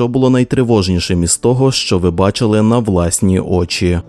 що було найтривожнішим із того, що ви бачили на власні очі.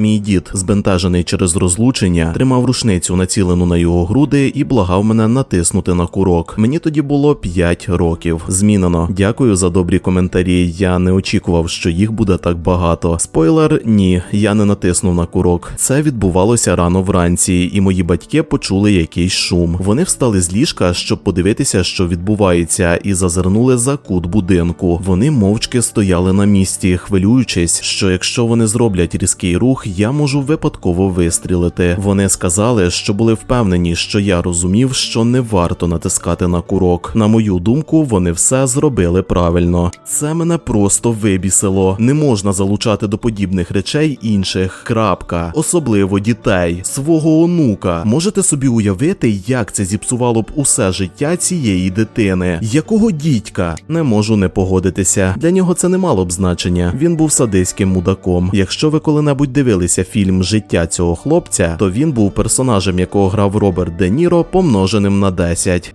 Мій дід, збентежений через розлучення, тримав рушницю, націлену на його груди, і благав мене натиснути на курок. Мені тоді було 5 років. Змінено. Дякую за добрі коментарі. Я не очікував, що їх буде так багато. Спойлер, ні, я не натиснув на курок. Це відбувалося рано вранці, і мої батьки почули якийсь шум. Вони встали з ліжка, щоб подивитися, що відбувається, і зазирнули за кут будинку. Вони мовчки стояли на місці, хвилюючись, що якщо вони зроблять різкий рух, я можу випадково вистрілити. Вони сказали, що були впевнені, що я розумів, що не варто натискати на курок. На мою думку, вони все зробили правильно. Це мене просто вибісило. Не можна залучати до подібних речей інших. Крапка, особливо дітей, свого онука. Можете собі уявити, як це зіпсувало б усе життя цієї дитини. Якого дідька? Не можу не погодитися. Для нього це не мало б значення. Він був садиським мудаком. Якщо ви коли-небудь дивилися фільм Життя цього хлопця, то він був персонажем, якого грав Роберт Де Ніро, помноженим на 10.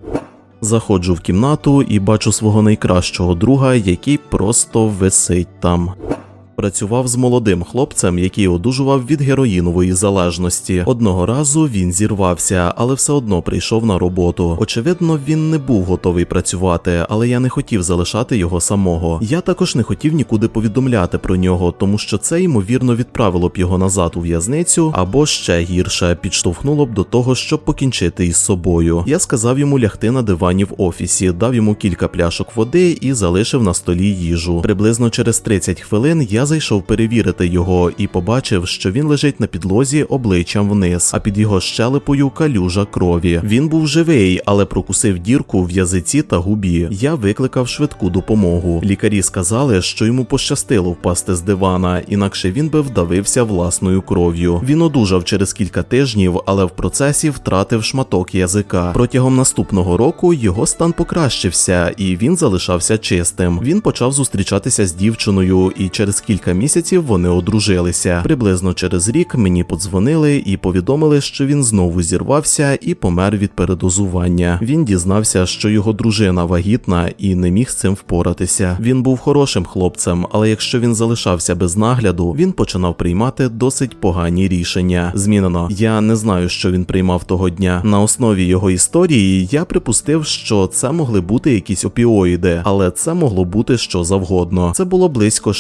Заходжу в кімнату і бачу свого найкращого друга, який просто висить там. Працював з молодим хлопцем, який одужував від героїнової залежності. Одного разу він зірвався, але все одно прийшов на роботу. Очевидно, він не був готовий працювати, але я не хотів залишати його самого. Я також не хотів нікуди повідомляти про нього, тому що це ймовірно відправило б його назад у в'язницю, або ще гірше підштовхнуло б до того, щоб покінчити із собою. Я сказав йому лягти на дивані в офісі, дав йому кілька пляшок води і залишив на столі їжу. Приблизно через 30 хвилин я зайшов перевірити його і побачив, що він лежить на підлозі обличчям вниз, а під його щелепою калюжа крові. Він був живий, але прокусив дірку в язиці та губі. Я викликав швидку допомогу. Лікарі сказали, що йому пощастило впасти з дивана, інакше він би вдавився власною кров'ю. Він одужав через кілька тижнів, але в процесі втратив шматок язика. Протягом наступного року його стан покращився, і він залишався чистим. Він почав зустрічатися з дівчиною, і через кілька місяців вони одружилися. Приблизно через рік мені подзвонили і повідомили, що він знову зірвався і помер від передозування. Він дізнався, що його дружина вагітна і не міг з цим впоратися. Він був хорошим хлопцем, але якщо він залишався без нагляду, він починав приймати досить погані рішення. Змінено. Я не знаю, що він приймав того дня. На основі його історії я припустив, що це могли бути якісь опіоїди, але це могло бути що завгодно. Це було близько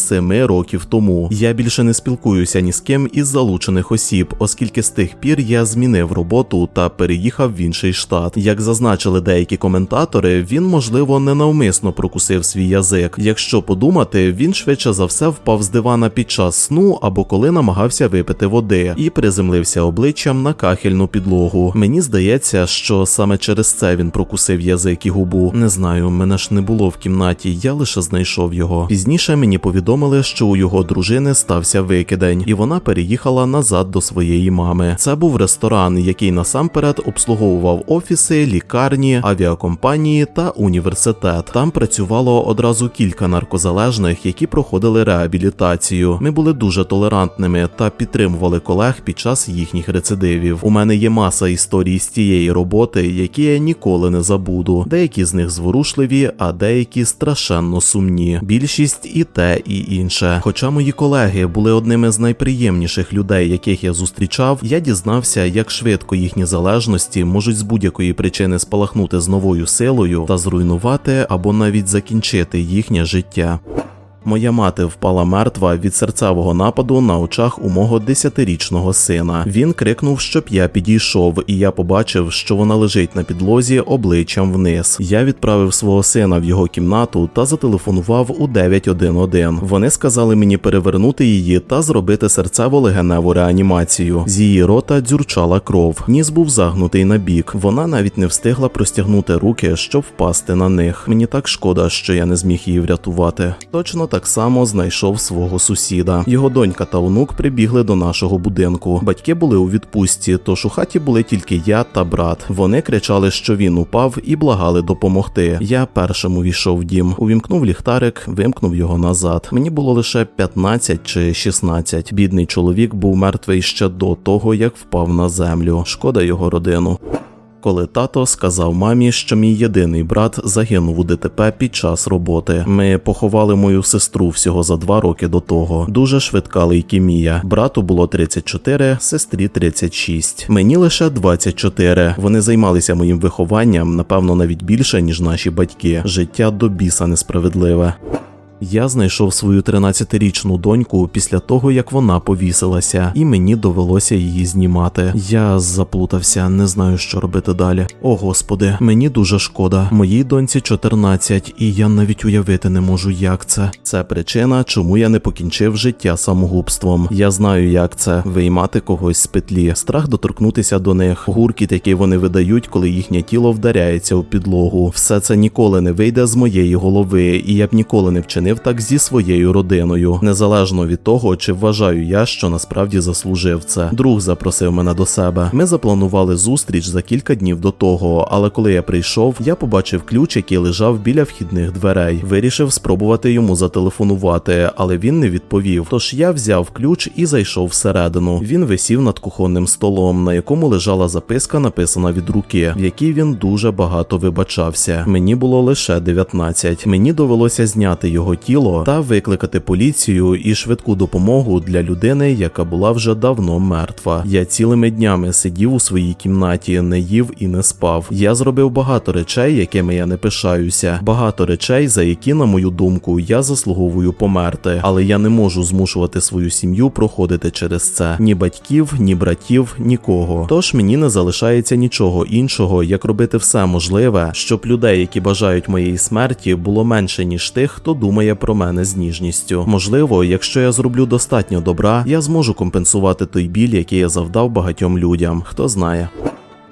6-7 років тому. Я більше не спілкуюся ні з ким із залучених осіб, оскільки з тих пір я змінив роботу та переїхав в інший штат. Як зазначили деякі коментатори, він можливо ненавмисно прокусив свій язик. Якщо подумати, він швидше за все впав з дивана під час сну або коли намагався випити води і приземлився обличчям на кахельну підлогу. Мені здається, що саме через це він прокусив язик і губу. Не знаю, мене ж не було в кімнаті, я лише знайшов його. Пізніше мені повідомили, що у його дружини стався викидень, і вона переїхала назад до своєї мами. Це був ресторан, який насамперед обслуговував офіси, лікарні, авіакомпанії та університет. Там працювало одразу кілька наркозалежних, які проходили реабілітацію. Ми були дуже толерантними та підтримували колег під час їхніх рецидивів. У мене є маса історій з цієї роботи, які я ніколи не забуду. Деякі з них зворушливі, а деякі страшенно сумні. Більшість і те, і інше. Хоча мої колеги були одними з найприємніших людей, яких я зустрічав, я дізнався, як швидко їхні залежності можуть з будь-якої причини спалахнути з новою силою та зруйнувати або навіть закінчити їхнє життя. Моя мати впала мертва від серцевого нападу на очах у мого десятирічного сина. Він крикнув, щоб я підійшов, і я побачив, що вона лежить на підлозі обличчям вниз. Я відправив свого сина в його кімнату та зателефонував у 911. Вони сказали мені перевернути її та зробити серцево-легеневу реанімацію. З її рота дзюрчала кров. Ніс був загнутий на бік. Вона навіть не встигла простягнути руки, щоб впасти на них. Мені так шкода, що я не зміг її врятувати. Точно так само знайшов свого сусіда. Його донька та онук прибігли до нашого будинку. Батьки були у відпустці, тож у хаті були тільки я та брат. Вони кричали, що він упав, і благали допомогти. Я першим увійшов в дім, увімкнув ліхтарик, вимкнув його назад. Мені було лише 15 чи 16. Бідний чоловік був мертвий ще до того, як впав на землю. Шкода його родину. Коли тато сказав мамі, що мій єдиний брат загинув у ДТП під час роботи. Ми поховали мою сестру всього за два роки до того. Дуже швидка лейкемія. Брату було 34, сестрі 36. Мені лише 24. Вони займалися моїм вихованням, напевно, навіть більше ніж наші батьки. Життя до біса несправедливе. Я знайшов свою 13-річну доньку після того, як вона повісилася, і мені довелося її знімати. Я заплутався, не знаю, що робити далі. О господи, мені дуже шкода. Моїй доньці 14, і я навіть уявити не можу, як це. Це причина, чому я не покінчив життя самогубством. Я знаю, як це виймати когось з петлі, страх доторкнутися до них, гуркіт, який вони видають, коли їхнє тіло вдаряється у підлогу. Все це ніколи не вийде з моєї голови, і я б ніколи не вчинив так зі своєю родиною, незалежно від того, чи вважаю я, що насправді заслужив це. Друг запросив мене до себе. Ми запланували зустріч за кілька днів до того, але коли я прийшов, я побачив ключ, який лежав біля вхідних дверей. Вирішив спробувати йому зателефонувати, але він не відповів. Тож я взяв ключ і зайшов всередину. Він висів над кухонним столом, на якому лежала записка, написана від руки, в якій він дуже багато вибачався. Мені було лише 19. Мені довелося зняти його тіло та викликати поліцію і швидку допомогу для людини, яка була вже давно мертва. Я цілими днями сидів у своїй кімнаті, не їв і не спав. Я зробив багато речей, якими я не пишаюся. Багато речей, за які, на мою думку, я заслуговую померти, але я не можу змушувати свою сім'ю проходити через це. Ні батьків, ні братів, нікого. Тож мені не залишається нічого іншого, як робити все можливе, щоб людей, які бажають моєї смерті, було менше ніж тих, хто думає про мене з ніжністю. Можливо, якщо я зроблю достатньо добра, я зможу компенсувати той біль, який я завдав багатьом людям. Хто знає.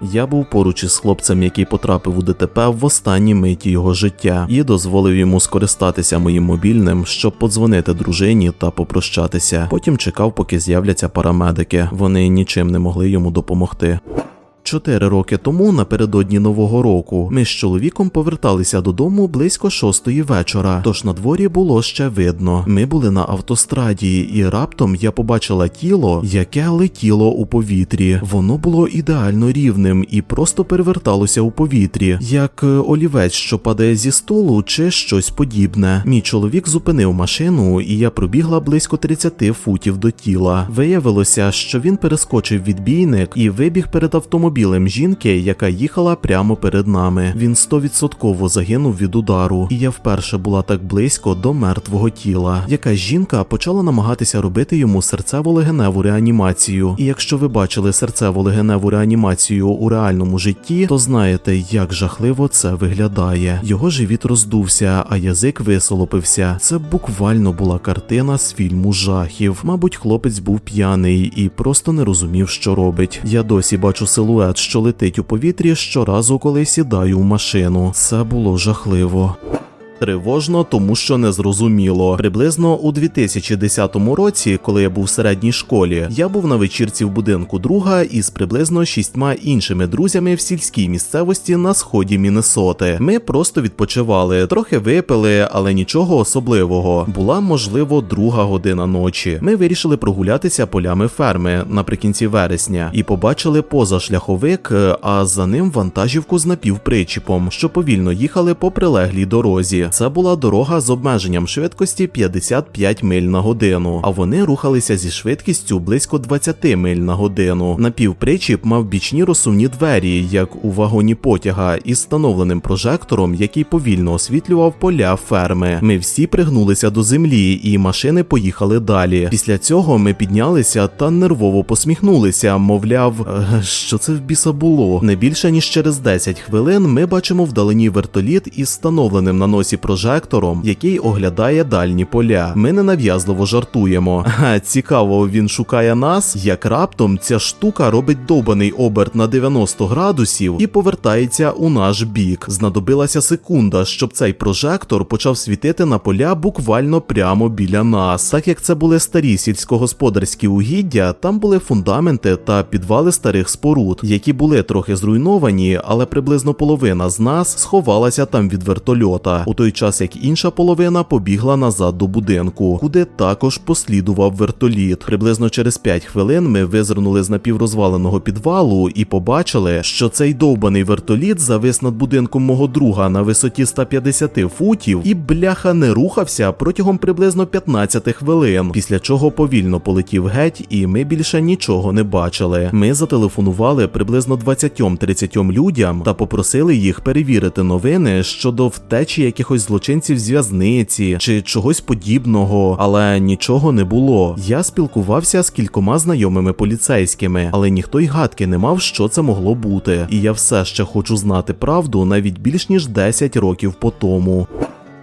Я був поруч із хлопцем, який потрапив у ДТП в останній миті його життя, і дозволив йому скористатися моїм мобільним, щоб подзвонити дружині та попрощатися. Потім чекав, поки з'являться парамедики. Вони нічим не могли йому допомогти. Чотири роки тому, напередодні нового року, ми з чоловіком поверталися додому близько шостої вечора. Тож на дворі було ще видно. Ми були на автостраді, і раптом я побачила тіло, яке летіло у повітрі. Воно було ідеально рівним і просто переверталося у повітрі, як е, олівець, що падає зі столу, чи щось подібне. Мій чоловік зупинив машину, і я пробігла близько 30 футів до тіла. Виявилося, що він перескочив відбійник і вибіг перед автомобілем жінки, яка їхала прямо перед нами. Він стовідсотково загинув від удару, і я вперше була так близько до мертвого тіла. Якась жінка почала намагатися робити йому серцево-легеневу реанімацію. І якщо ви бачили серцево-легеневу реанімацію у реальному житті, то знаєте, як жахливо це виглядає. Його живіт роздувся, а язик висолопився. Це буквально була картина з фільму жахів. Мабуть, хлопець був п'яний і просто не розумів, що робить. Я досі бачу силует, що летить у повітрі щоразу, коли сідаю в машину. Це було жахливо. Тривожно, тому що не зрозуміло. Приблизно у 2010 році, коли я був в середній школі, я був на вечірці в будинку друга із приблизно шістьма іншими друзями в сільській місцевості на сході Міннесоти. Ми просто відпочивали, трохи випили, але нічого особливого. Була можливо друга година ночі. Ми вирішили прогулятися полями ферми наприкінці вересня і побачили позашляховик, а за ним вантажівку з напівпричіпом, що повільно їхали по прилеглій дорозі. Це була дорога з обмеженням швидкості 55 миль на годину, а вони рухалися зі швидкістю близько 20 миль на годину. Напівпричіп мав бічні розсувні двері, як у вагоні потяга, із встановленим прожектором, який повільно освітлював поля ферми. Ми всі пригнулися до землі, і машини поїхали далі. Після цього ми піднялися та нервово посміхнулися, мовляв, «Е, що це в біса було. Не більше ніж через 10 хвилин ми бачимо вдалині вертоліт із встановленим на носі прожектором, який оглядає дальні поля. Ми ненав'язливо жартуємо. Ха, цікаво, він шукає нас, як раптом ця штука робить довбаний оберт на 90 градусів і повертається у наш бік. Знадобилася секунда, щоб цей прожектор почав світити на поля буквально прямо біля нас. Так як це були старі сільськогосподарські угіддя, там були фундаменти та підвали старих споруд, які були трохи зруйновані, але приблизно половина з нас сховалася там від вертольота. У той той час як інша половина побігла назад до будинку, куди також послідував вертоліт. Приблизно через 5 хвилин ми визирнули з напіврозваленого підвалу і побачили, що цей довбаний вертоліт завис над будинком мого друга на висоті 150 футів і бляха не рухався протягом приблизно 15 хвилин, після чого повільно полетів геть, і ми більше нічого не бачили. Ми зателефонували приблизно 20-30 людям та попросили їх перевірити новини щодо втечі якихось злочинців з в'язниці чи чогось подібного, але нічого не було. Я спілкувався з кількома знайомими поліцейськими, але ніхто й гадки не мав, що це могло бути. І я все ще хочу знати правду навіть більш ніж 10 років по тому.